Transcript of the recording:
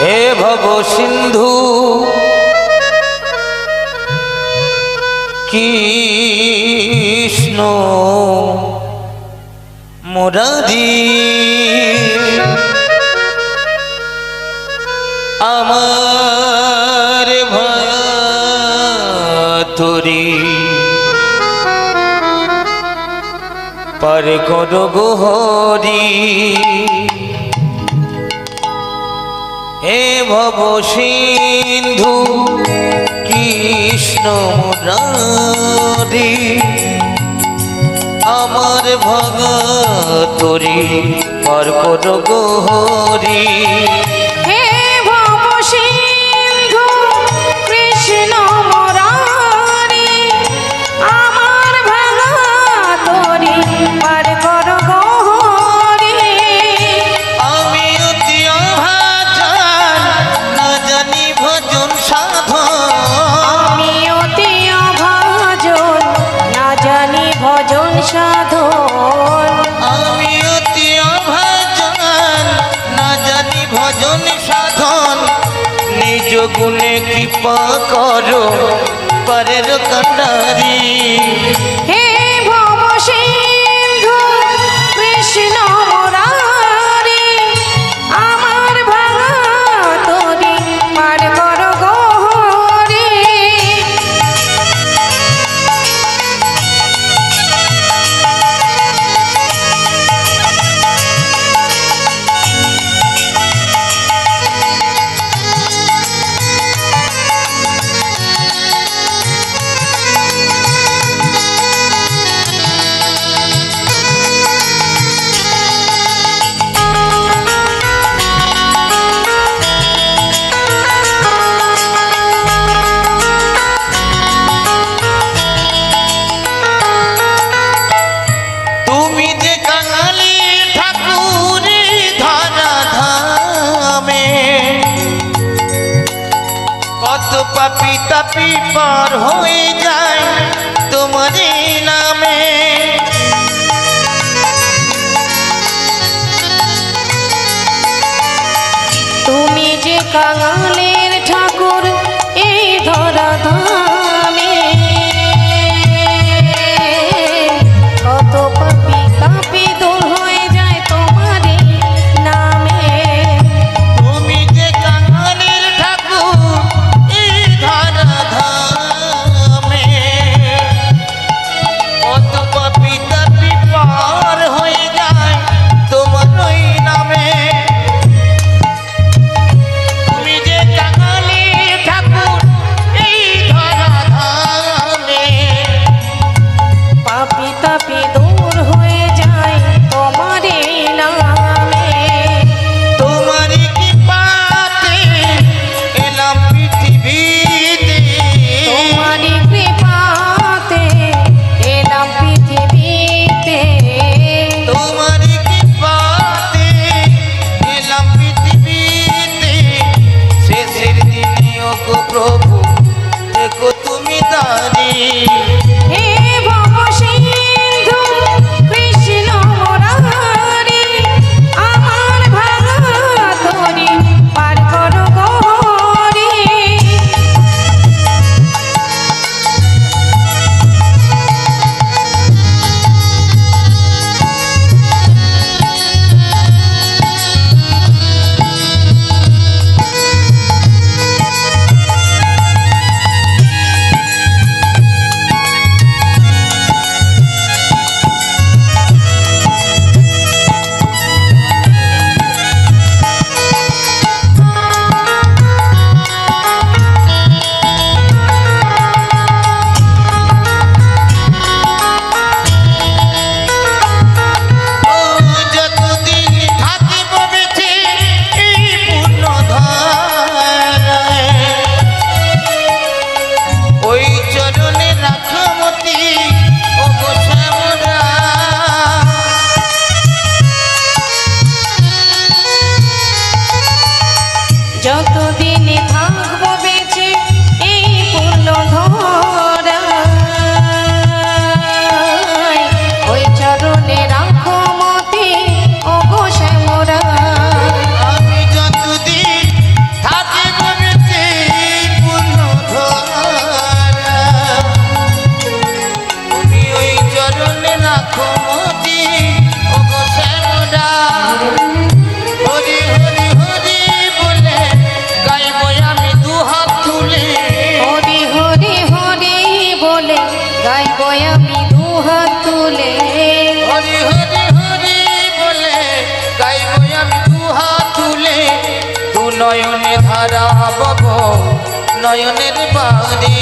হে ভব সিন্ধু কৃষ্ণ মুরারি আমার ভয়তরি পার কর গোহরি। হে ভব সিন্ধু কৃষ্ণ আমার ভগতরি পার কর গোহরি। ভজন সাধন। আমি অতি অভাজন না জানি ভজন সাধন। নিজ গুণে কৃপা করো পরের কান্ডারি। হে কত পাপি তাপি পার হয়ে যায় তোমার নামে। তুমি যে কাঙালের যতদিন নয়নে ধারা বব নয়নের বাড়ি